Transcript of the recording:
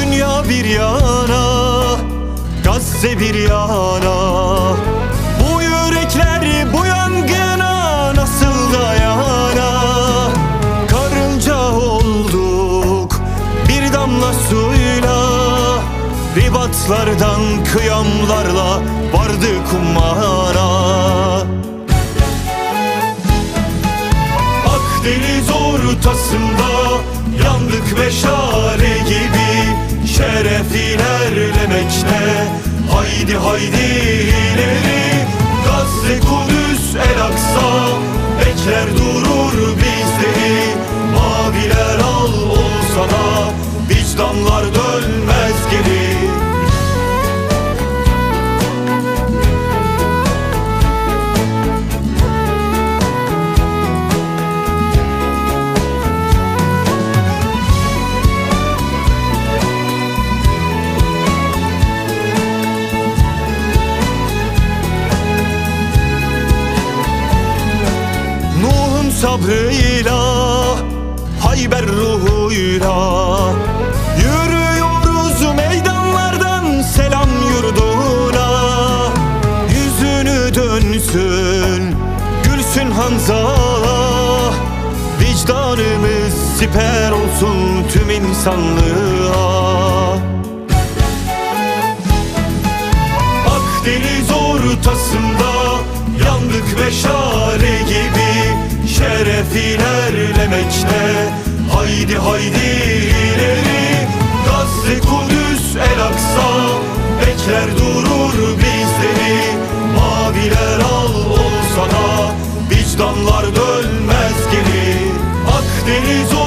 Dünya bir yana Gazze bir yana. Bu yürekler bu yangına Nasıl dayana? Karınca olduk Bir damla suyla Ribatlardan kıyamlarla Vardı kumara Akdeniz ortasında yandık meşale ilerlemekte haydi haydi ileri. Gazze, Kudüs, El Aksa. Bekler durur bizleri Maviler al olsa da vicdanlar dönmez geri sabrıyla Hayber ruhuyla Yürüyoruz meydanlardan selam yurduna. Yüzünü dönsün gülsün Hanzala. Vicdanımız siper olsun tüm insanlığa. Akdeniz ortasında yandık meşale ilerlemekte haydi haydi ileri. Gazze, Kudüs, El Aksa bekler durur bizleri. Maviler al olsa da vicdanlar dönmez geri Akdeniz